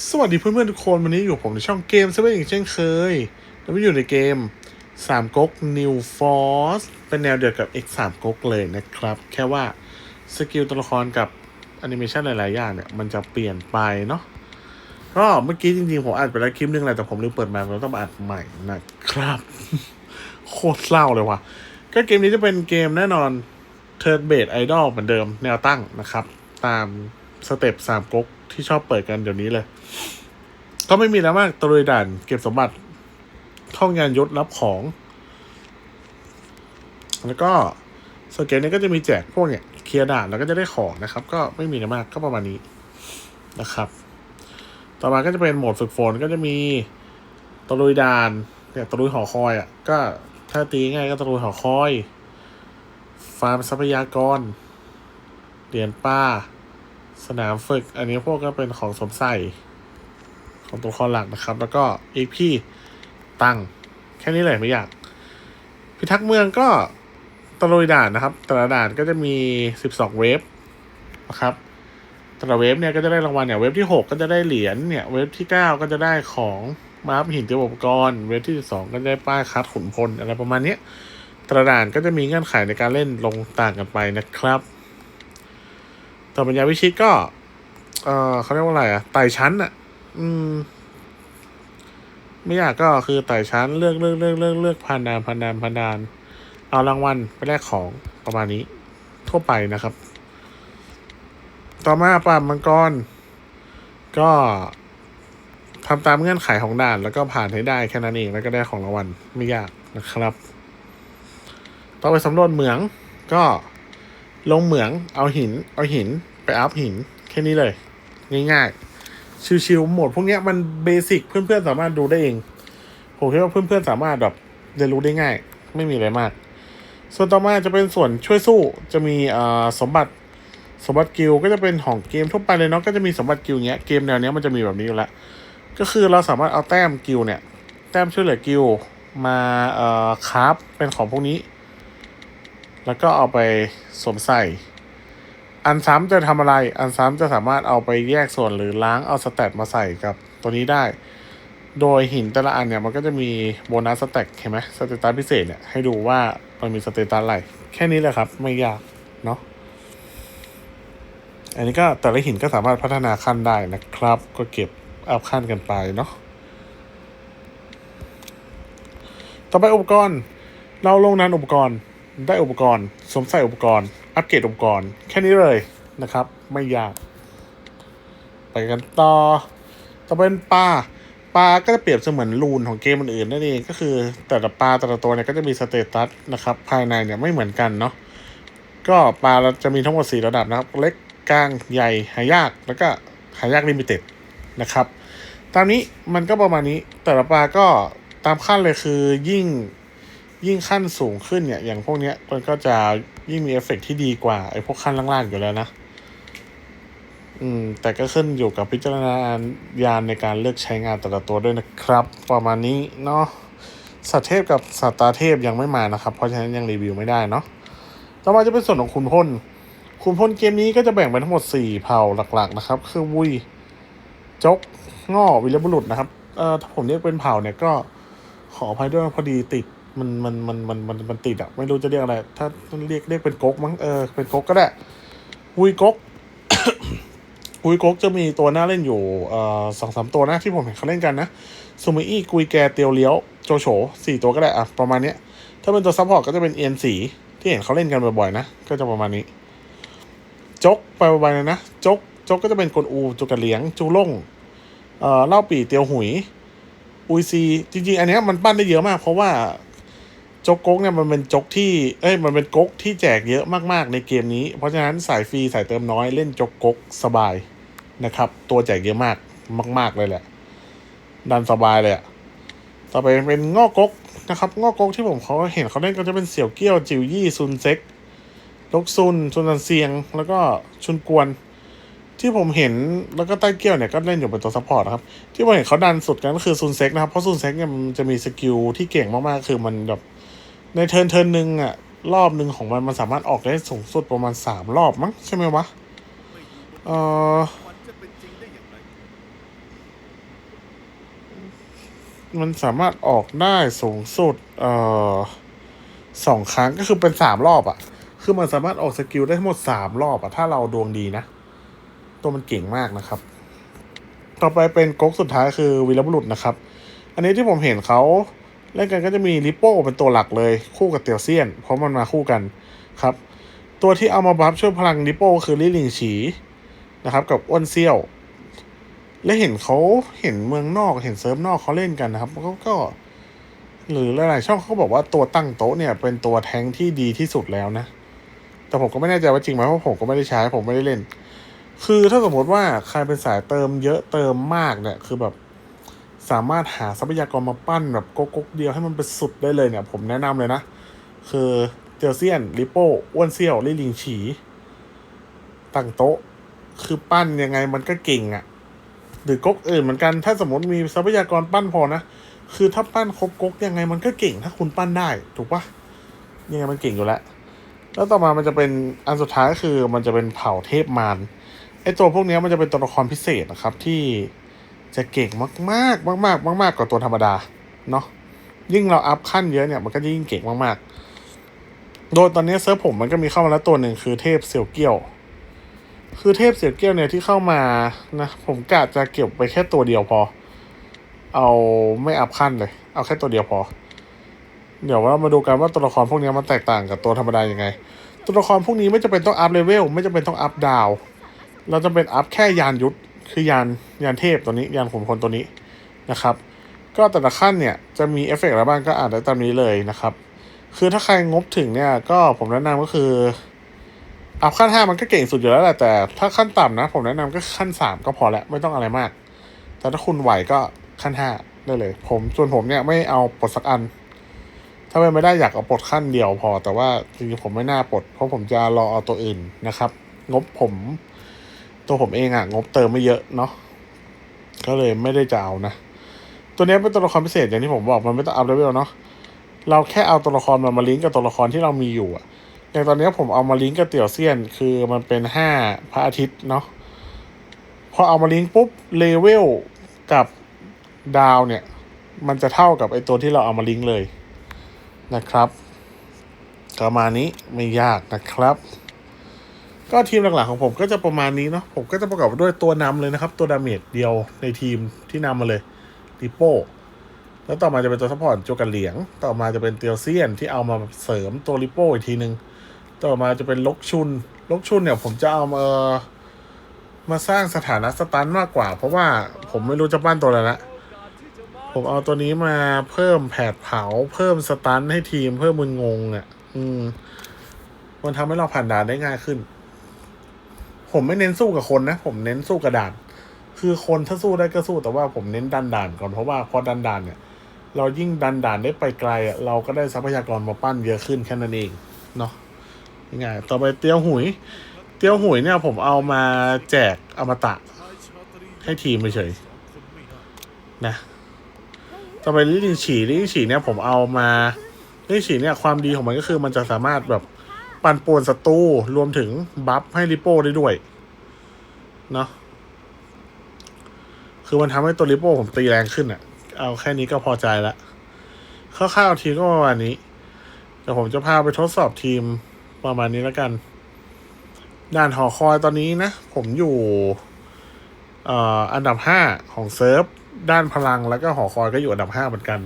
สวัสดีเพื่อนๆทุกคนวันนี้อยู่ผมในช่องเกมเซเว่นอย่างเช่นเคยแล้วมาอยู่ในเกม3ก๊ก New Force เป็นแนวเดียวกับ X 3ก๊กเลยนะครับ แค่ว่าสกิลตัวละครกับแอนิเมชันหลาย ๆ อย่างเนี่ย มันจะเปลี่ยนไปเนาะก็เมื่อกี้จริง ๆ ผมอัดไปแล้วคลิปนึงแหละแต่ผมลืมเปิดมาเราต้องมาอัดใหม่นะครับ โคตรเศร้าเลยว่ะ ก็เกมนี้จะเป็นเกมแน่นอน Third Base Idol เหมือนเดิมแนวตั้งนะครับ ตามสเต็ปสามก๊ก ที่ชอบเปิดกันเดี๋ยวนี้เลย ก็ไม่มีแล้วมากตะลุยด่านเก็บสมบัติท่องงานยศรับของ แล้วก็สเกลนี้ก็จะมีแจกพวกเนี่ยเคลียร์ด่านแล้วก็จะได้ของนะครับ ก็ไม่มีอะไรมากก็ประมาณนี้นะครับ ต่อมาก็จะเป็นโหมดฝึกฝนก็จะมีตะลุยด่านเนี่ยตะลุยหอคอยอะ ก็ถ้าตีง่ายก็ตะลุยหอคอย ฟาร์มทรัพยากรเหรียญป้า สนามฝึก อันนี้พวกก็เป็นของสมใส่ของตัวละครหลักนะครับ แล้วก็อีพี่ตั้งแค่นี้เลยไม่อยาก พิทักษ์เมืองก็ตะลุยด่านนะครับแต่ละด่านก็จะมี 12 เวฟนะครับแต่ละเวฟเนี่ยก็จะได้รางวัลเนี่ยเวฟที่ 6 ก็จะได้เหรียญเนี่ยเวฟที่ 9 ก็จะได้ของมาร์หินเตียมอุปกรณ์เวฟที่ 2 ก็จะได้ป้ายคัดขุนพลอะไรประมาณนี้แต่ละด่านก็จะมีเงื่อนไขในการเล่นลงต่างกันไปนะครับ ต่อปัญญาวิชิตก็ เออเขาเรียกว่าอะไรอะไต่ชั้นอะอืม ไม่อยากก็คือไต่ชั้นเลือกเลือกเลือกเลือกเลือกพันดานพันดานพันดานเอารางวัลไปแลกของประมาณนี้ ทั่วไปนะครับ ต่อมาปราบมังกร ก็ทำตามเงื่อนไขของด่าน แล้วก็ผ่านให้ได้แค่นั้นเองแล้วก็ได้ของรางวัลไม่ยากนะครับ ต่อไปสำรวจเหมืองก็ ลงเหมืองเอาหิน เอาหินไปอัพหิน แค่นี้เลย ง่ายๆ ชิวๆโหมดพวกเนี้ยมันเบสิกเพื่อนๆสามารถดูได้เอง ผมคิดว่าเพื่อนๆสามารถแบบเรียนรู้ได้ง่าย ไม่มีอะไรมาก ส่วนต่อมาจะเป็นส่วนช่วยสู้จะมีสมบัติสมบัติกิลก็จะเป็นของเกมทั่วไปเลยเนาะก็จะมีสมบัติกิลเนี้ยเกมแนวเนี้ยมันจะมีแบบนี้อยู่แล้วก็คือเราสามารถเอาแต้มกิลเนี่ย แต้มช่วยเหลือกิลมาเอ่อคราฟเป็นของพวกนี้ แล้วก็เอาไปสวมใส่ อันซ้ำจะทำอะไร อันซ้ำจะสามารถเอาไปแยกส่วนหรือล้างเอาสแตทมาใส่กับตัวนี้ได้ โดยหินแต่ละอันเนี่ยมันก็จะมีโบนัสสแต็กเห็นไหมสเตตัสพิเศษเนี่ยให้ดูว่ามันมีสเตตัสอะไร แค่นี้แหละครับ ไม่ยากเนาะอันนี้ก็แต่ละหินก็สามารถพัฒนาขั้นได้นะครับ ก็เก็บอัพขั้นกันไปเนาะต่อไปอุปกรณ์ เราลงนานอุปกรณ์ ได้อุปกรณ์สวมใส่อุปกรณ์ อัปเกรดอุปกรณ์ แค่นี้เลยนะครับ ไม่ยาก ไปกันต่อต่อเป็นปลาปลาก็จะเปรียบเสมือนรูนของเกมอื่นๆนั่นเองก็คือแต่ละปลาแต่ละตัวเนี่ยก็จะมีสเตตัสนะครับ ภายในเนี่ยไม่เหมือนกันเนาะก็ปลาเราจะมีทั้งหมด4ระดับนะครับ เล็กกลางใหญ่หายากแล้วก็หายากลิมิเต็ดนะครับ ตามนี้มันก็ประมาณนี้แต่ละปลาก็ตามขั้นเลยคือยิ่ง ยิ่งขั้นสูงขึ้นเนี่ย อย่างพวกเนี้ยมันก็จะยิ่งมีเอฟเฟกต์ที่ดีกว่าไอ้พวกขั้นล่างๆอยู่แล้วนะ อืม แต่ก็ขึ้นอยู่กับพิจารณาญาณในการเลือกใช้งานแต่ละตัวด้วยนะครับ ประมาณนี้เนาะสัตเทพกับสัตตาเทพยังไม่มานะครับ เพราะฉะนั้นยังรีวิวไม่ได้เนาะต่อมาจะเป็นส่วนของคุณพ่นคุณพ่นเกมนี้ก็จะแบ่งเป็นทั้งหมด 4 เผ่าหลักๆนะครับ คือวุยจกง่อวิรบุรุษนะครับเอ่อถ้าผมเรียกเป็นเผ่าเนี่ยก็ขออภัยด้วยพอดีติด มันมันมันมันมันมันติดอะไม่รู้จะเรียกอะไร ถ้าเรียกเรียกเป็นก๊กมั้งเออเป็นก๊กก็ได้วุยก๊กวุยก๊กจะมีตัวหน่าเล่นอยู่เอ่อสองสามตัวนะที่ผมเห็นเขาเล่นกันนะซูมิอี้กุยแกเตียวเลี้ยวโจโฉสี่ตัวก็ได้อะประมาณเนี้ย ถ้าเป็นตัวซัพพอร์ตก็จะเป็นเอ็นสีที่เห็นเขาเล่นกันบ่อยๆนะ ก็จะประมาณนี้จกไปบ่อยๆเลยนะจกจกก็จะเป็นกวนอูจุกระเหลียงจูล่งเอ่อเล่าปีเตียวหุยอุยซีจริงๆ อันเนี้ยมันปั้นได้เยอะมาก เพราะว่า จกก๊กเนี่ยมันเป็นจกที่เอ้ยมันเป็นก๊กที่แจกเยอะมากๆในเกมนี้ เพราะฉะนั้นสายฟรีสายเติมน้อยเล่นจกก๊กสบายนะครับ ตัวแจกเยอะมากมาก ๆเลยแหละ ดันสบายเลยอะต่อไปเป็นงอกก๊กนะครับงอกก๊กที่ผมเขาเห็นเขาเล่นก็จะเป็นเสี่ยวเกี้ยวจิวยี่ซุนเซ็กลกซุนซุนซันเซียง แล้วก็ชุนกวน ที่ผมเห็นแล้วก็ใต้เกี้ยวเนี่ยก็เล่นอยู่เป็นตัวซัพพอร์ตนะครับ ที่ผมเห็นเขาดันสุดกันก็คือซุนเซ็กนะครับเพราะซุนเซ็กเนี่ยมันจะมีสกิลที่เก่งมากๆคือมันแบบ ในเทิร์นเทิร์นหนึ่งอะรอบหนึ่งของมันมันสามารถออกได้สูงสุดประมาณสามรอบมั้งใช่ไหมวะ เออมันสามารถออกได้สูงสุด เอ่อสองครั้งก็คือเป็นสามรอบอะ่ะ คือมันสามารถออกสกิลได้ทั้งหมดสามรอบอะ่ะ ถ้าเราดวงดีนะ ตัวมันเก่งมากนะครับ ต่อไปเป็นก๊กสุดท้ายคือวีรบุรุษนะครับ อันนี้ที่ผมเห็นเขา เล่นกันก็จะมีลิโป้เป็นตัวหลักเลยคู่กับเตียวเซียน เพราะมันมาคู่กันครับ ตัวที่เอามาบัฟช่วยพลังลิโป้คือลิลิงฉีนะครับกับอ้นเซี่ยว และเห็นเขาเห็นเมืองนอกเห็นเซิร์ฟนอกเขาเล่นกันนะครับเขาก็ หรือหลายๆช่องเขาบอกว่าตัวตั้งโต๊ะเนี่ย เป็นตัวแทงที่ดีที่สุดแล้วนะ แต่ผมก็ไม่แน่ใจว่าจริงไหมเพราะผมก็ไม่ได้ใช้ผมไม่ได้เล่น คือถ้าสมมติว่าใครเป็นสายเติมเยอะเติมมากเนี่ยคือแบบ สามารถหาทรัพยากรมาปั้นแบบก๊กๆเดียวให้มันเป็นสุดได้เลยเนี่ย ผมแนะนำเลยนะ คือเตียวเซียนลิโป้อ้วนเซี่ยวลี่ลิงฉีตั้งโต๊ะ คือปั้นยังไงมันก็เก่งอะ่ะ หรือก๊กอื่นเหมือนกันถ้าสมมติมีทรัพยากรปั้นพอนะ คือถ้าปั้นครบก๊กยังไงมันก็เก่งถ้าคุณปั้นได้ ถูกปะยังไงมันเก่งอยู่แล้วแล้วต่อมามันจะเป็นอันสุดท้ายคือมันจะเป็นเผ่าเทพมารไอตัวพวกนี้มันจะเป็นตัวละครพิเศษนะครับที่ จะเก่งมากมากมากมากมากกๆกว่าตัวธรรมดาเนาะยิ่งเราอัพขั้นเยอะเนี่ยมันก็ยิ่งเก่งมากๆ โดยตอนนี้เซิร์ฟผมมันก็มีเข้ามาแล้วตัวหนึ่งคือเทพเซียวเกี้ยว คือเทพเซียวเกี้ยวเนี่ยที่เข้ามานะผมกะจะเก็บไปแค่ตัวเดียวพอ เอาไม่อัพขั้นเลย เอาแค่ตัวเดียวพอ เดี๋ยวเรามาดูกันว่าตัวละครพวกนี้มันแตกต่างกับตัวธรรมดายังไง ตัวละครพวกนี้ไม่จำเป็นต้องอัพเลเวลไม่จำเป็นต้องอัพดาว เราจะเป็นอัพแค่ยานยุทธ คือยานยานเทพตัวนี้ยานขุนพลตัวนี้นะครับ ก็แต่ละขั้นเนี่ยจะมีเอฟเฟกต์อะไรบ้างก็อ่านได้ตามนี้เลยนะครับ คือถ้าใครงบถึงเนี่ยก็ผมแนะนำก็คืออัพขั้นห้ามันก็เก่งสุดอยู่แล้วแหละแต่ถ้าขั้นต่ำนะ ผมแนะนำก็ขั้นสามก็พอแล้วไม่ต้องอะไรมาก แต่ถ้าคุณไหวก็ขั้นห้าได้เลย ผมส่วนผมเนี่ยไม่เอาปลดสักอัน ถ้าเป็นไม่ได้อยากเอาปลดขั้นเดียวพอ แต่ว่าจริงๆผมไม่น่าปลดเพราะผมจะรอเอาตัวอื่นนะครับ งบผม ตัวผมเองอะงบเติมไม่เยอะเนาะก็เลยไม่ได้จะเอานะ ตัวนี้เป็นตัวละครพิเศษอย่างที่ผมบอกมันไม่ต้องอัพเลเวลเนาะเราแค่เอาตัวละครมามาลิงก์กับตัวละครที่เรามีอยู่อะอย่างตอนนี้ผมเอามาลิงก์กับเตี่ยวเซียน คือมันเป็นห้าพระอาทิตย์เนาะพอเอามาลิงก์ปุ๊บเลเวลกับดาวเนี่ย มันจะเท่ากับไอตัวที่เราเอามาลิงก์เลยนะครับประมาณนี้ไม่ยากนะครับ ก็ทีมหลักๆของผมก็จะประมาณนี้เนาะผมก็จะประกอบด้วยตัวนำเลยนะครับ ตัวดาเมจเดียวในทีมที่นำมาเลยดิโป้แล้วต่อมาจะเป็นตัวซัพพอร์ตโจกันเหลียง ต่อมาจะเป็นเตียวเซียนที่เอามาเสริมตัวลิโป้อีกทีนึง ต่อมาจะเป็นลกชุน ลกชุนเนี่ยผมจะเอามามาสร้างสถานะสตันมากกว่า เพราะว่าผมไม่รู้จะปั้นตัวอะไรละผมเอาตัวนี้มาเพิ่มแผดเผา เพิ่มสตันให้ทีมเพิ่มมึนงงอะ อืม มันทำให้เราผ่านด่านได้ง่ายขึ้น ผมไม่เน้นสู้กับคนนะ ผมเน้นสู้กับด่านคือคนถ้าสู้ได้ก็สู้แต่ว่าผมเน้นดันด่านก่อนเพราะว่าพอดันด่านเนี่ย เรายิ่งดันด่านได้ไปไกลอะเราก็ได้ทรัพยากรมาปั้นเยอะขึ้นแค่นั้นเองเนาะง่ายๆต่อไปเตียวหุย เตียวหุยเนี่ยผมเอามาแจกอมตะ ให้ทีมเฉยนะต่อไปลิลินฉี่ลิลินฉี่เนี่ยผมเอามาลิลินฉี่เนี่ยความดีของมันก็คือมันจะสามารถแบบ ปั่นป่วนศัตรูรวมถึงบัฟให้ริโป้ได้ด้วยเนาะคือมันทำให้ตัวริโป้ผมตีแรงขึ้นอะ่ะเอาแค่นี้ก็พอใจละคร่าวๆทีก็ประมาณนี้แต่ผมจะพาไปทดสอบทีมประมาณนี้แล้วกัน ด่านหอคอยตอนนี้นะ ผมอยู่อันดับห้าของเซิร์ฟด้านพลังแล้วก็หอคอยก็อยู่อันดับห้าเหมือนกัน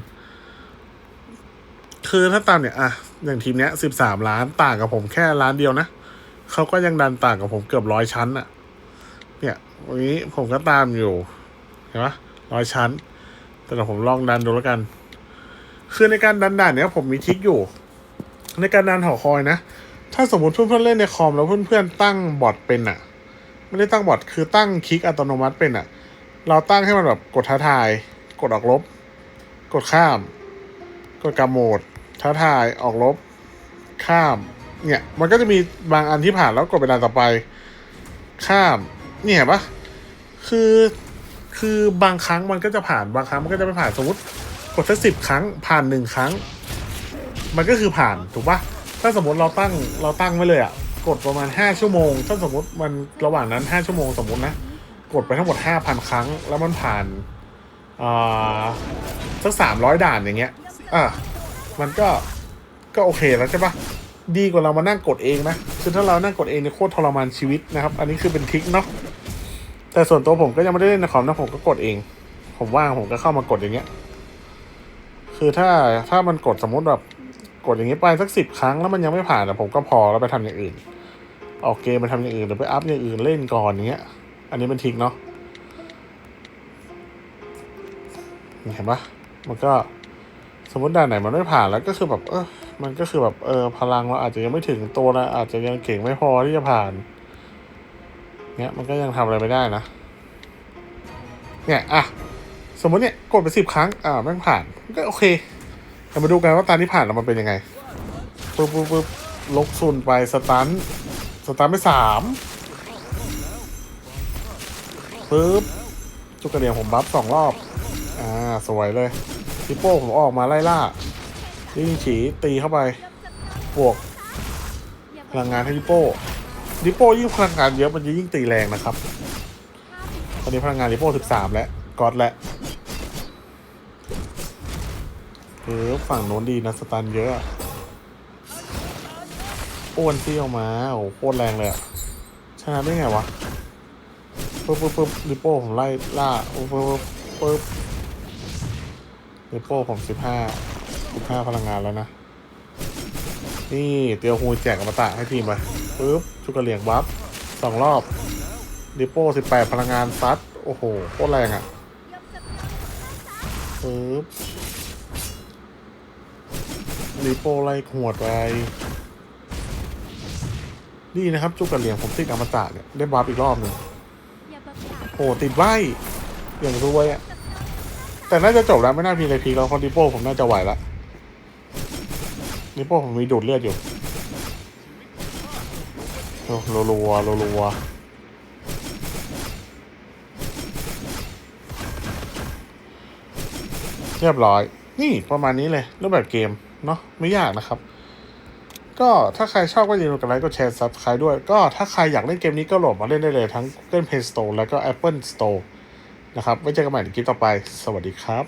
คือถ้าตามเนี่ยอะ อย่างทีมเนี้ยสิบสามล้านต่างกับผมแค่ล้านเดียวนะเขาก็ยังดันต่างกับผมเกือบร้อยชั้นอะเนี่ยวันนี้ผมก็ตามอยู่เห็นปะร้อยชั้น แต่ผมลองดันดูแล้วกัน คือในการดันด่านเนี้ยผมมีทิกอยู่ ในการดันหอคอยนะ ถ้าสมมติเพื่อนๆเล่นในคอมแล้วเพื่อนๆตั้งบอทเป็นอะไม่ได้ตั้งบอทคือตั้งคลิกอัตโนมัติเป็นอะเราตั้งให้มันแบบกดท้าทาย กดออกลบ กดข้าม กดกำโหมด ท้าทายออกลบ ข้าม เนี่ย มันก็จะมีบางอันที่ผ่านแล้วกดไปด่านต่อไป ข้าม เนี่ยเห็นปะคือ คือบางครั้งมันก็จะผ่าน บางครั้งมันก็จะไม่ผ่าน สมมติกดสักสิบครั้ง ผ่านหนึ่งครั้ง มันก็คือผ่าน ถูกปะถ้าสมมติเราตั้ง เราตั้งไว้เลยอะกดประมาณห้าชั่วโมง ถ้าสมมติมันระหว่างนั้นห้าชั่วโมงสมมตินะ กดไปทั้งหมดห้าพันครั้ง แล้วมันผ่านอ่าสักสามร้อยด่านอย่างเงี้ย อะ มันก็ก็โอเคแล้วใช่ปะดีกว่าเรามานั่งกดเองนะคือถ้าเรานั่งกดเองเนี่ยโคตรทรมานชีวิตนะครับ อันนี้คือเป็นทิคเนาะแต่ส่วนตัวผมก็ยังไม่ได้เล่นในคอมนะผมก็กดเอง ผมว่างผมก็เข้ามากดอย่างเงี้ย คือถ้าถ้ามันกดสมมติแบบกดอย่างนี้ยไปสักสิบครั้งแล้วมันยังไม่ผ่านอะผมก็พอแล้วไปทำอย่างอื่นออกเกมไปทำอย่างอื่นหรือไปอัพอย่างอื่นเล่นก่อนอย่างเงี้ย อันนี้เป็นทิคเนาะเห็นปะมันก็ มมติด่านไหนมันไม่ผ่านแล้วก็คือแบบเออมันก็คือแบบเออพลังเราอาจจะยังไม่ถึงตัวเราอาจจะยังเก่งไม่พอที่จะผ่าน เนี้ยมันก็ยังทำอะไรไม่ได้นะ เนี่ยอะสมมติเนี่ยกดไปสิบครั้งอ่าแม่งผ่านก็โอเคแต่มาดูกันว่าตาที่ผ่านแล้วมันเป็นยังไงปึ๊บปึ๊บปึ๊บลกซุนไปสตันสตันไปสามปึ๊บจุกกระเดียงผมบัฟสองรอบ อ่า สวยเลย ทิปโป้ผมออกมาไล่ล่ายิ่งฉีตีเข้าไปบวกพลังงานให้ดิโป้ดิโป้ยิ่งพลังงานเยอะมันจะยิ่งตีแรงนะครับ ตอนนี้พลังงานดิโป้สิบสามแล้วกอดแล้วเออฝั่งโน้นดีนะสตันเยอะอ้วนเซี่ยวมาโอ้โหโคตรแรงเลยชนะได้ไงวะปึ๊บปึ๊บปึ๊บดิโป้ผมไล่ล่าปึ๊บปึ๊บปึ๊บ เนโป้ผมสิบห้าสิบห้าพลังงานแล้วนะ นี่เตียวฮูแจกอมตะให้ทีมไปปึ๊บชุกกระเหลี่ยงบัฟสองรอบดิโป้สิบแปดพลังงานซัด โอ้โหโคตรแรงอะ่ะปึ๊บดิโป้ไล่ขวดไปนี่นะครับ จุกกระเหลี่ยงผมติดอมตะเนี่ยได้บัฟอีกรอบหนึ่งโอ้ติดใบอย่างรวยอะ่ะ แต่น่าจะจบแล้วไม่น่าพีเลยพีแล้วเพราะดิโป้ผมน่าจะไหวละดิโป้ผมมีดูดเลือดอยู่โลลัวโลลัวเรียบร้อย นี่ประมาณนี้เลยรูปแบบเกม เนาะไม่ยากนะครับ ก็ถ้าใครชอบก็อย่าลืมกดไลค์กดแชร์ซับสไครด้วย ก็ถ้าใครอยากเล่นเกมนี้ก็โหลดมาเล่นได้เลยทั้ง Google Play Store แล้วก็ Apple Store นะครับไว้เจอกันใหม่ในคลิปต่อไป สวัสดีครับ